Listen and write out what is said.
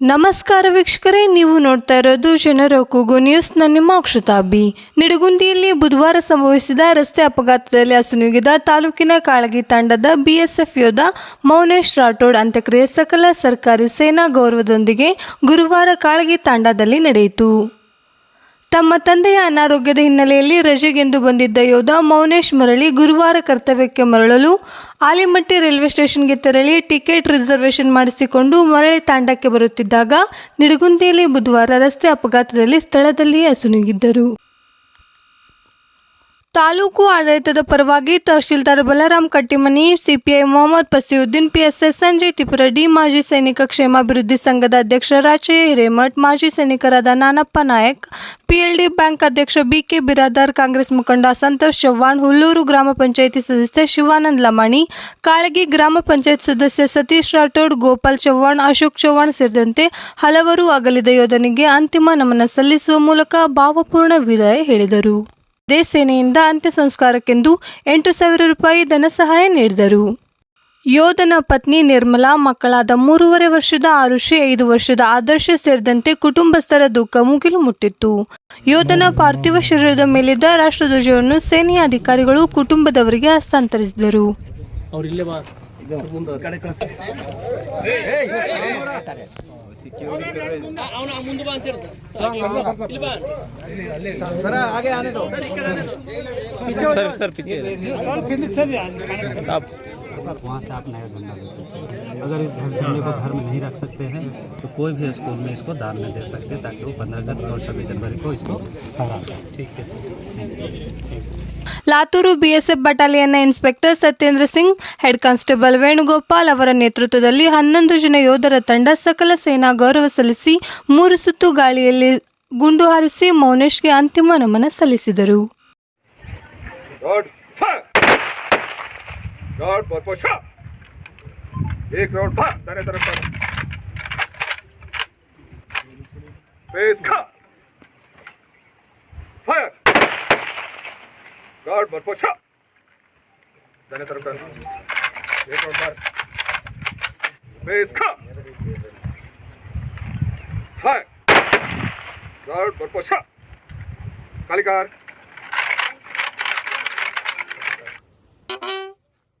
ನಮಸ್ಕಾರ ವೀಕ್ಷಕರೇ, ನೀವು ನೋಡ್ತಾ ಇರೋದು ಜನರ ಕೂಗು ನ್ಯೂಸ್ನ ನಿಮ್ಮ ಅಕ್ಷತಾಬಿ ನಿಡಗುಂದಿಯಲ್ಲಿ ಬುಧವಾರ ಸಂಭವಿಸಿದ ರಸ್ತೆ ಅಪಘಾತದಲ್ಲಿ ಅಸುನೀಗಿದ ತಾಲೂಕಿನ ಕಾಳಗಿ ತಂಡದ ಬಿಎಸ್ಎಫ್ ಯೋಧ ಮೌನೇಶ್ ರಾಠೋಡ್ ಅಂತ್ಯಕ್ರಿಯೆ ಸಕಲ ಸರ್ಕಾರಿ ಸೇನಾ ಗೌರವದೊಂದಿಗೆ ಗುರುವಾರ ಕಾಳಗಿ ತಾಂಡದಲ್ಲಿ ನಡೆಯಿತು. ತಮ್ಮ ತಂದೆಯ ಅನಾರೋಗ್ಯದ ಹಿನ್ನೆಲೆಯಲ್ಲಿ ರಜೆಗೆಂದು ಬಂದಿದ್ದ ಯೋಧ ಮೌನೇಶ್ ಮರಳಿ ಗುರುವಾರ ಕರ್ತವ್ಯಕ್ಕೆ ಮರಳಲು ಆಲಿಮಟ್ಟಿ ರೈಲ್ವೆ ಸ್ಟೇಷನ್ಗೆ ತೆರಳಿ ಟಿಕೆಟ್ ರಿಸರ್ವೇಷನ್ ಮಾಡಿಸಿಕೊಂಡು ಮರಳಿ ತಾಂಡಕ್ಕೆ ಬರುತ್ತಿದ್ದಾಗ ನಿಡಗುಂದಿಯಲ್ಲಿ ಬುಧವಾರ ರಸ್ತೆ ಅಪಘಾತದಲ್ಲಿ ಸ್ಥಳದಲ್ಲಿಯೇ ಅಸುನೀಗಿದ್ದರು ತಾಲೂಕು ಆಡಳಿತದ ಪರವಾಗಿ ತಹಶೀಲ್ದಾರ್ ಬಲರಾಮ್ ಕಟ್ಟಿಮನಿ, ಸಿಪಿಐ ಮೊಹಮ್ಮದ್ ಪಸಿಯುದ್ದೀನ್ ಪಿಎಸ್ಎಸ್ ಸಂಜಯ್ ತಿಪುರಡಿ ಮಾಜಿ ಸೈನಿಕ ಕ್ಷೇಮಾಭಿವೃದ್ಧಿ ಸಂಘದ ಅಧ್ಯಕ್ಷ ರಾಚಯ್ಯ ಹಿರೇಮಠ್, ಮಾಜಿ ಸೈನಿಕರಾದ ನಾನಪ್ಪ ನಾಯಕ್, ಪಿಎಲ್ಡಿ ಬ್ಯಾಂಕ್ ಅಧ್ಯಕ್ಷ ಬಿಕೆ ಬಿರಾದಾರ್, ಕಾಂಗ್ರೆಸ್ ಮುಖಂಡ ಸಂತೋಷ್ ಚವ್ಹಾಣ್, ಹುಲ್ಲೂರು ಗ್ರಾಮ ಪಂಚಾಯಿತಿ ಸದಸ್ಯ ಶಿವಾನಂದ್ ಲಮಾಣಿ, ಕಾಳಗಿ ಗ್ರಾಮ ಪಂಚಾಯತ್ ಸದಸ್ಯ ಸತೀಶ್ ರಾಠೋಡ್, ಗೋಪಾಲ್ ಚವ್ಹಾಣ್, ಅಶೋಕ್ ಚವ್ಹಾಣ್ ಸೇರಿದಂತೆ ಹಲವರು ಅಗಲಿದ ಯೋಧನಿಗೆ ಅಂತಿಮ ನಮನ ಸಲ್ಲಿಸುವ ಮೂಲಕ ಭಾವಪೂರ್ಣ ವಿದಾಯ ಹೇಳಿದರು. ಇದೇ ಸೇನೆಯಿಂದ ಅಂತ್ಯ ಸಂಸ್ಕಾರಕ್ಕೆಂದು ಎಂಟು ಸಾವಿರ ರೂಪಾಯಿ ಧನ ಸಹಾಯ ನೀಡಿದರು. ಯೋಧನ ಪತ್ನಿ ನಿರ್ಮಲಾ ಮಕ್ಕಳಾದ ಮೂರುವರೆ ವರ್ಷದ ಆರುಷಿ ಐದು ವರ್ಷದ ಆದರ್ಶ ಸೇರಿದಂತೆ ಕುಟುಂಬಸ್ಥರ ದುಃಖ ಮುಗಿಲು ಮುಟ್ಟಿತ್ತು. ಯೋಧನ ಪಾರ್ಥಿವ ಶರೀರದ ಮೇಲಿದ್ದ ರಾಷ್ಟ್ರಧ್ವಜವನ್ನು ಸೇನೆಯ ಅಧಿಕಾರಿಗಳು ಕುಟುಂಬದವರಿಗೆ ಹಸ್ತಾಂತರಿಸಿದರು. सर आगे आने दो सर सर पीछे सर साहब वहाँ से आप नया झंडा ले सकते हैं अगर इस झंडे को घर में नहीं रख सकते हैं तो कोई भी स्कूल में इसको दान में दे सकते हैं ताकि वो पंद्रह अगस्त और छब्बीस जनवरी को इसको फहरा सकें ठीक है Latur BSF ಬಟಾಲಿಯನ್ನ inspector Satyendra Singh head constable Venugopal ಅವರ ನೇತೃತ್ವದಲ್ಲಿ ಹನ್ನೊಂದು ಜನ ಯೋಧರ ತಂಡ ಸಕಲ ಸೇನಾ ಗೌರವ ಸಲ್ಲಿಸಿ ಮೂರು ಸುತ್ತು ಗಾಳಿಯಲ್ಲಿ ಗುಂಡು ಹಾರಿಸಿ ಮೌನೇಶ್ಗೆ ಅಂತಿಮ ನಮನ ಸಲ್ಲಿಸಿದರು डॉट पर पोषा एक राउंड था, दाने तरफ़ पर फेस का फायर। गार्ड पर पोषा दाने तरफ़ पर एक राउंड पर फेस का फायर। गार्ड पर पोषा कालीकार।